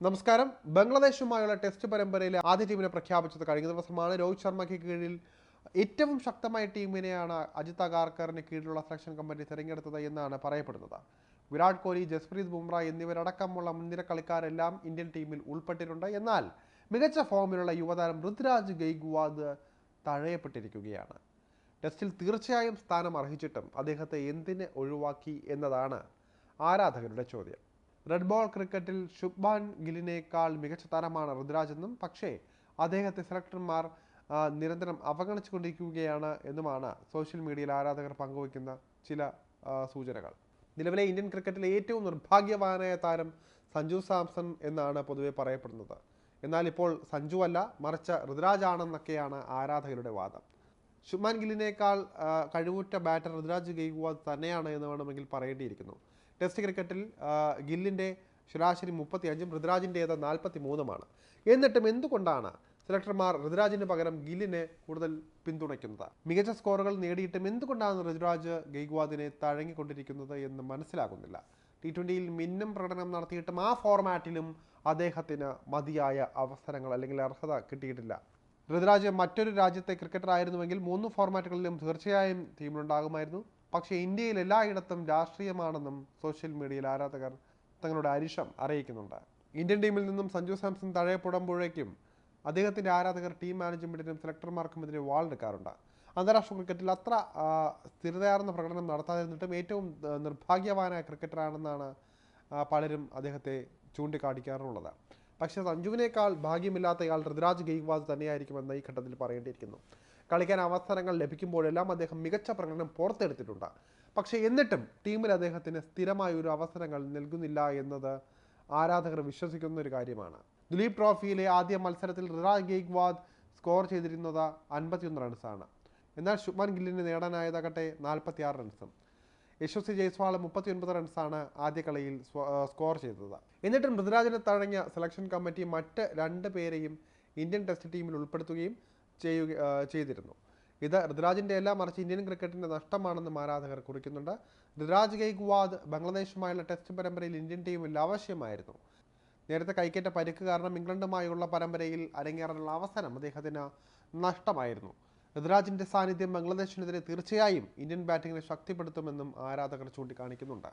നമസ്കാരം. ബംഗ്ലാദേശുമായുള്ള ടെസ്റ്റ് പരമ്പരയിലെ ആദ്യ ടീമിനെ പ്രഖ്യാപിച്ചത് കഴിഞ്ഞ ദിവസമാണ്. രോഹിത് ശർമ്മയ്ക്ക് കീഴിൽ ഏറ്റവും ശക്തമായ ടീമിനെയാണ് അജിത് അഗാർക്കറിന് കീഴിലുള്ള സെലക്ഷൻ കമ്മിറ്റി തിരഞ്ഞെടുത്തത് എന്നാണ് പറയപ്പെടുന്നത്. വിരാട് കോഹ്ലി ജസ്പ്രീത് ബുംറ എന്നിവരടക്കമുള്ള മുൻനിര കളിക്കാരെല്ലാം ഇന്ത്യൻ ടീമിൽ ഉൾപ്പെട്ടിട്ടുണ്ട്. എന്നാൽ മികച്ച ഫോമിലുള്ള യുവതാരം ഋതുരാജ് ഗെയ്ഗ്വാദ് തഴയപ്പെട്ടിരിക്കുകയാണ്. ടെസ്റ്റിൽ തീർച്ചയായും സ്ഥാനം അർഹിച്ചിട്ടും അദ്ദേഹത്തെ എന്തിന് ഒഴിവാക്കി എന്നതാണ് ആരാധകരുടെ ചോദ്യം. റെഡ് ബോൾ ക്രിക്കറ്റിൽ ശുഭ്മാൻ ഗില്ലിനേക്കാൾ മികച്ച താരമാണ് ഋതുരാജ് എന്നും പക്ഷേ അദ്ദേഹത്തെ സെലക്ടർമാർ നിരന്തരം അവഗണിച്ചുകൊണ്ടിരിക്കുകയാണ് എന്നുമാണ് സോഷ്യൽ മീഡിയയിൽ ആരാധകർ പങ്കുവയ്ക്കുന്ന ചില സൂചനകൾ. നിലവിലെ ഇന്ത്യൻ ക്രിക്കറ്റിലെ ഏറ്റവും നിർഭാഗ്യവാനായ താരം സഞ്ജു സാംസൺ എന്നാണ് പൊതുവെ പറയപ്പെടുന്നത്. എന്നാൽ ഇപ്പോൾ സഞ്ജു അല്ല മറിച്ച് ഋതുരാജ് ആണെന്നൊക്കെയാണ് ആരാധകരുടെ വാദം. ശുഭ്മാൻ ഗില്ലിനേക്കാൾ കഴിവുറ്റ ബാറ്റർ ഋതുരാജ് ഗെയ്ക്വാദ് തന്നെയാണ് എന്ന് വേണമെങ്കിൽ പറയേണ്ടിയിരിക്കുന്നു. ടെസ്റ്റ് ക്രിക്കറ്റിൽ ഗില്ലിന്റെ ശരാശരി മുപ്പത്തി അഞ്ചും ഋതുരാജിന്റേത് നാൽപ്പത്തി മൂന്നുമാണ് എന്നിട്ടും എന്തുകൊണ്ടാണ് സെലക്ടർമാർ ഋതുരാജിന് പകരം ഗില്ലിനെ കൂടുതൽ പിന്തുണയ്ക്കുന്നത്? മികച്ച സ്കോറുകൾ നേടിയിട്ടും എന്തുകൊണ്ടാണ് ഋതുരാജ് ഗെയ്ക്വാദിനെ തഴങ്ങിക്കൊണ്ടിരിക്കുന്നത് എന്ന് മനസ്സിലാകുന്നില്ല. ടി ട്വന്റിയിൽ മിന്നും പ്രകടനം നടത്തിയിട്ടും ആ ഫോർമാറ്റിലും അദ്ദേഹത്തിന് മതിയായ അവസരങ്ങൾ അല്ലെങ്കിൽ അർഹത കിട്ടിയിട്ടില്ല. ഋതുരാജ് മറ്റൊരു രാജ്യത്തെ ക്രിക്കറ്റർ ആയിരുന്നുവെങ്കിൽ മൂന്ന് ഫോർമാറ്റുകളിലും തീർച്ചയായും ടീമിലുണ്ടാകുമായിരുന്നു പക്ഷേ ഇന്ത്യയിൽ എല്ലായിടത്തും രാഷ്ട്രീയമാണെന്നും സോഷ്യൽ മീഡിയയിൽ ആരാധകർ തങ്ങളുടെ അരിഷം അറിയിക്കുന്നുണ്ട്. ഇന്ത്യൻ ടീമിൽ നിന്നും സഞ്ജു സാംസൺ തഴയപ്പെടുമ്പോഴേക്കും അദ്ദേഹത്തിന്റെ ആരാധകർ ടീം മാനേജ്മെന്റിനും സെലക്ടർമാർക്കും എതിരെ വാളെടുക്കാറുണ്ട് അന്താരാഷ്ട്ര ക്രിക്കറ്റിൽ അത്ര സ്ഥിരതയാർന്ന പ്രകടനം നടത്താതിരുന്നിട്ടും ഏറ്റവും നിർഭാഗ്യവാനായ ക്രിക്കറ്ററാണെന്നാണ് പലരും അദ്ദേഹത്തെ ചൂണ്ടിക്കാണിക്കാറുള്ളത് പക്ഷേ സഞ്ജുവിനേക്കാൾ ഭാഗ്യമില്ലാത്തയാൾ ഋതുരാജ് ഗെയ്ക്വാദ് തന്നെയായിരിക്കുമെന്ന് ഈ ഘട്ടത്തിൽ പറയേണ്ടിയിരിക്കുന്നു. കളിക്കാൻ അവസരങ്ങൾ ലഭിക്കുമ്പോഴെല്ലാം അദ്ദേഹം മികച്ച പ്രകടനം പുറത്തെടുത്തിട്ടുണ്ട്. പക്ഷേ എന്നിട്ടും ടീമിൽ അദ്ദേഹത്തിന് സ്ഥിരമായ ഒരു അവസരങ്ങൾ നൽകുന്നില്ല എന്നത് ആരാധകർ വിശ്വസിക്കുന്ന ഒരു കാര്യമാണ്. ദുലീപ് ട്രോഫിയിലെ ആദ്യ മത്സരത്തിൽ ഋതുരാജ് ഗെയ്ക്വാദ് സ്കോർ ചെയ്തിരുന്നത് അൻപത്തിയൊന്ന് റൺസാണ് എന്നാൽ ശുഭ്മാൻ ഗില്ലിന് നേടാനായതാകട്ടെ നാൽപ്പത്തിയാറ് റൺസും യശസ്വി ജയ്സ്വാൾ മുപ്പത്തിയൊൻപത് റൺസാണ് ആദ്യ കളിയിൽ സ്കോർ ചെയ്തത്. എന്നിട്ടും ഋതുരാജിനെ തഴഞ്ഞ സെലക്ഷൻ കമ്മിറ്റി മറ്റ് രണ്ട് പേരെയും ഇന്ത്യൻ ടെസ്റ്റ് ടീമിൽ ഉൾപ്പെടുത്തുകയും ചെയ്യുക ചെയ്തിരുന്നു. ഇത് ഋതുരാജിന്റെ എല്ലാം മറിച്ച് ഇന്ത്യൻ ക്രിക്കറ്റിന്റെ നഷ്ടമാണെന്നും ആരാധകർ കുറിക്കുന്നുണ്ട്. ഋതുരാജ് ഗെയ്ക്വാദ് ബംഗ്ലാദേശുമായുള്ള ടെസ്റ്റ് പരമ്പരയിൽ ഇന്ത്യൻ ടീമിൽ ആവശ്യമായിരുന്നു. നേരത്തെ കൈക്കേറ്റ പരിക്ക് കാരണം ഇംഗ്ലണ്ടുമായുള്ള പരമ്പരയിൽ അരങ്ങേറാനുള്ള അവസരം അദ്ദേഹത്തിന് നഷ്ടമായിരുന്നു. ഋതുരാജിന്റെ സാന്നിധ്യം ബംഗ്ലാദേശിനെതിരെ തീർച്ചയായും ഇന്ത്യൻ ബാറ്റിംഗിനെ ശക്തിപ്പെടുത്തുമെന്നും ആരാധകർ ചൂണ്ടിക്കാണിക്കുന്നുണ്ട്.